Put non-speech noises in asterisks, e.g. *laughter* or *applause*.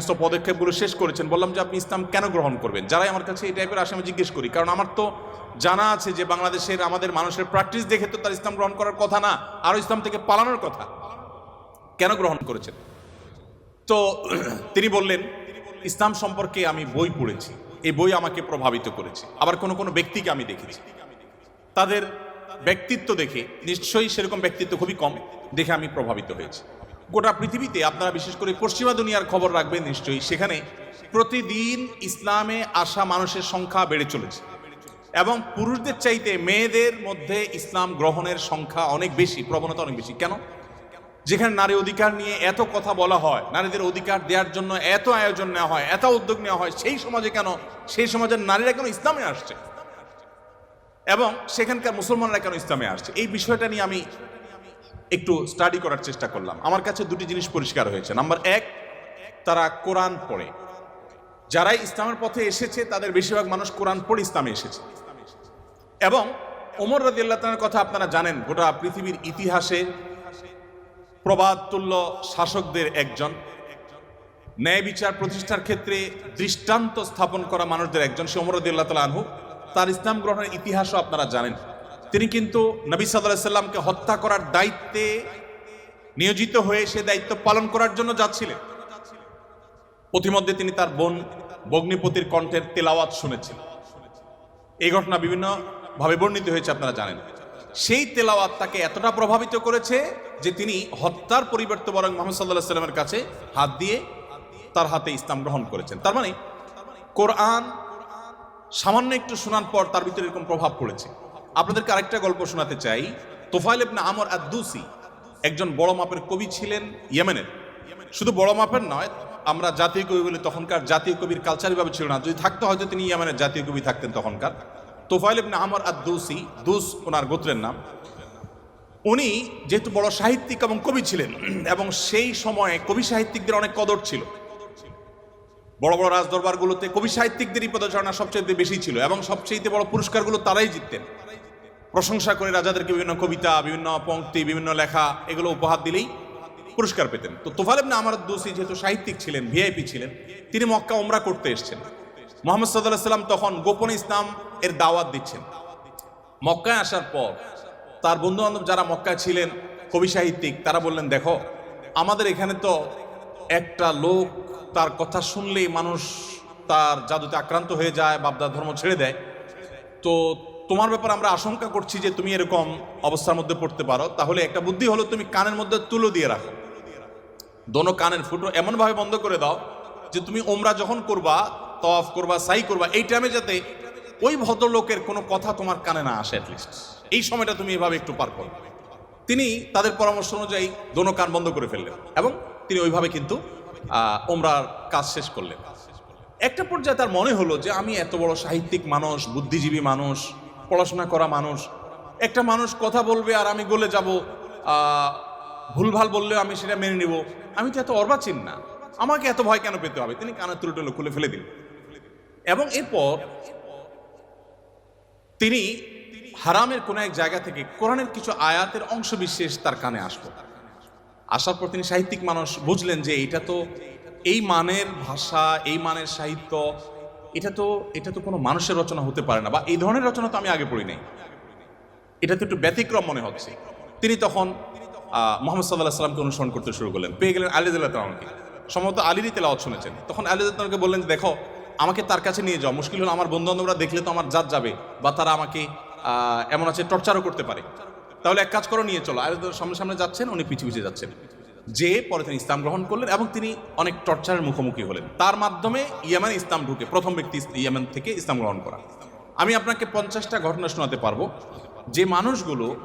সমস্ত পদক্ষেপগুলো শেষ করেছেন, বললাম যে আপনি ইসলাম কেন গ্রহণ করবেন? যারাই আমার কাছে এই টাইপের আসে আমি জিজ্ঞেস করি, কারণ আমার তো জানা আছে যে বাংলাদেশের আমাদের মানুষের প্র্যাকটিস দেখে তো তার ইসলাম গ্রহণ করার কথা না, আরও ইসলাম থেকে পালানোর কথা। কেন গ্রহণ করেছেন? তো *clears throat* তিনি বললেন, ইসলাম সম্পর্কে আমি বই পড়েছি, এই বই আমাকে প্রভাবিত করেছে। আবার কোনো কোনো ব্যক্তিকে আমি দেখেছি। তাদের ব্যক্তিত্ব দেখে, নিশ্চয়ই সেরকম ব্যক্তিত্ব খুবই কম, দেখে আমি প্রভাবিত হয়েছি। গোটা পৃথিবীতে আপনারা বিশেষ করে পশ্চিমা দুনিয়ার খবর রাখবেন নিশ্চয়ই, সেখানে প্রতিদিন ইসলামে আসা মানুষের সংখ্যা বেড়ে চলেছে। এবং পুরুষদের চাইতে মেয়েদের মধ্যে ইসলাম গ্রহণের সংখ্যা অনেক বেশি, প্রবণতা অনেক বেশি। কেন? যেখানে নারী অধিকার নিয়ে এত কথা বলা হয়, নারীদের অধিকার দেওয়ার জন্য এত আয়োজন নেওয়া হয়, এত উদ্যোগ নেওয়া হয়, সেই সমাজে কেন? সেই সমাজের নারীরা কেন ইসলামে আসছে? এবং সেখানকার মুসলমানরা কেন ইসলামে আসছে? এই বিষয়টা নিয়ে আমি একটু স্টাডি করার চেষ্টা করলাম। আমার কাছে দুটি জিনিস পরিষ্কার হয়েছে। নাম্বার এক, তারা কোরআন পড়ে। যারাই ইসলামের পথে এসেছে, তাদের বেশিরভাগ মানুষ কোরআন পড়ে ইসলামে এসেছে। এবং ওমর রাদিয়াল্লাহর কথা আপনারা জানেন, গোটা পৃথিবীর ইতিহাসে প্রবাদতুল্য শাসকদের একজন। ন্যায় বিচার প্রতিষ্ঠার ক্ষেত্রে দৃষ্টান্ত স্থাপন করা মানুষদের একজন, সে ওমর রাদিয়াল্লাহু তাআলা আনহু। তার ইসলাম গ্রহণের ইতিহাসও আপনারা জানেন। তিনি কিন্তু নবী আলাইহি সাল্লামকে হত্যা করার দায়িত্বে নিয়োজিত হয়ে সে দায়িত্ব পালন করার জন্য যাচ্ছিলেন। পথিমধ্যে তিনি তার বোন বগ্নিপতির কণ্ঠের তেলাওয়াত শুনেছেন এই ঘটনা বিভিন্ন ভাবে বর্ণিত হয়েছে, আপনারা জানেন। সেই তেলাওয়াত তাকে এতটা প্রভাবিত করেছে যে তিনি হত্যার পরিবর্তে বরং মোহাম্মদ সাল্লাহ সাল্লামের কাছে হাত দিয়ে তার হাতে ইসলাম গ্রহণ করেছেন। তার মানে কোরআন সামান্য একটু শোনার পর তার ভিতরে এরকম প্রভাব পড়েছে। আপনাদেরকে আরেকটা গল্প শোনাতে চাই। তোফাইল ইবনে আমর আদুসি একজন বড় মাপের কবি ছিলেন ইয়েমেনের। শুধু বড় মাপের নয়, আমরা জাতীয় কবি বলি, তখনকার জাতীয় কবির কালচার ভাবে ছিল না। যদি থাকতো হয়তো তিনি ইয়েমেনের জাতীয় কবি থাকতেন তখনকার। তোফাইল ইবনে আমর আদুসি দুস ওনার গোত্রের নাম। উনি যেহেতু বড় সাহিত্যিক এবং কবি ছিলেন, এবং সেই সময়ে কবি সাহিত্যিকদের অনেক কদর ছিল। বড় বড় রাজদরবারগুলোতে কবি সাহিত্যিকদেরই পদচারণা সবচেয়ে বেশি ছিল, এবং সবচেয়ে বড় পুরস্কারগুলো তারাই জিততেন। প্রশংসা করে রাজাদেরকে বিভিন্ন কবিতা, বিভিন্ন পংক্তি বিভিন্ন লেখা, এগুলো উপহার দিলেই পুরস্কার পেতেন। তো তোফাল ইবনে আমার দোষী যেহেতু সাহিত্যিক ছিলেন ভিআইপি ছিলেন, তিনি মক্কা ওমরা করতে এসেছেন। মোহাম্মদ সাল্লাহ সাল্লাম তখন গোপন ইসলাম এর দাওয়াত দিচ্ছেন। মক্কায় আসার পর তার বন্ধু বান্ধব যারা মক্কায় ছিলেন, কবি সাহিত্যিক, তারা বললেন, দেখো, আমাদের এখানে তো একটা লোক, তার কথা শুনলেই মানুষ তার জাদুতে আক্রান্ত হয়ে যায় বাপদার ধর্ম ছেড়ে দেয়। তো তোমার ব্যাপারে আমরা আশঙ্কা করছি যে তুমি এরকম অবস্থার মধ্যে পড়তে পারো। তাহলে একটা বুদ্ধি হলো তুমি কানের মধ্যে তুলো দিয়ে রাখো। দোনো কানের ফুটো এমনভাবে বন্ধ করে দাও যে তুমি ওমরা যখন করবা তফ করবা, সাই করবা, এই টাইমে যাতে ওই ভদ্রলোকের কোনো কথা তোমার কানে না আসে অ্যাটলিস্ট এই সময়টা তুমি এভাবে একটু পার করো। তিনি তাদের পরামর্শ অনুযায়ী দোনো কান বন্ধ করে ফেললেন এবং তিনি ওইভাবে কিন্তু ওমরার কাজ শেষ করলেন। একটা পর্যায়ে তার মনে হলো যে আমি এত বড় সাহিত্যিক মানুষ, বুদ্ধিজীবী মানুষ পড়াশোনা করা মানুষ। একটা মানুষ কথা বলবে আর আমি গলে যাব ভুলভাল বললেও আমি সেটা মেনে নিব। আমি তো এত অর্বাচীন না। আমাকে এত ভয় কেন পেতে হবে? তিনি কানের তুলটুলো খুলে ফেলে দিলেন। এবং এরপর তিনি হারামের কোনো এক জায়গা থেকে কোরআনের কিছু আয়াতের অংশ বিশেষ তার কানে আসলো। আসার পর তিনি সাহিত্যিক মানুষ, বুঝলেন যে এটা তো এই মানের ভাষা, এই মানের সাহিত্য এটা তো এটা তো কোনো মানুষের রচনা হতে পারে না বা এই ধরনের রচনা তো আমি আগে পড়ি নাই। এটা তো একটু ব্যতিক্রম মনে হচ্ছে। তিনি তখন মোহাম্মদ সাল্লাহ সাল্লামকে অনুসরণ করতে শুরু করলেন। পেয়ে গেলেন আলী তালামকে সম্ভবত আলীরই তেলাওয়াত শুনেছেন। তখন আলী তালামকে বললেন দেখো, আমাকে তার কাছে নিয়ে যাও। মুশকিল হলো আমার বন্ধু বান্ধবরা দেখলে তো আমার জাত যাবে বা তারা আমাকে এমন আছে টর্চারও করতে পারে। তাহলে এক কাজ করো, নিয়ে চলো। আলী সামনে সামনে যাচ্ছেন, উনি পিছিয়ে পিছিয়ে যাচ্ছেন। যে পরে তিনি ইসলাম গ্রহণ করলেন এবং তিনি অনেক টর্চারের মুখোমুখি হলেন। তার মাধ্যমে ইয়ামান ইসলাম ঢুকে প্রথম ব্যক্তি ইয়ামান থেকে ইসলাম গ্রহণ করা। আমি আপনাকে পঞ্চাশটা ঘটনা শোনাতে পারব। যে মানুষগুলো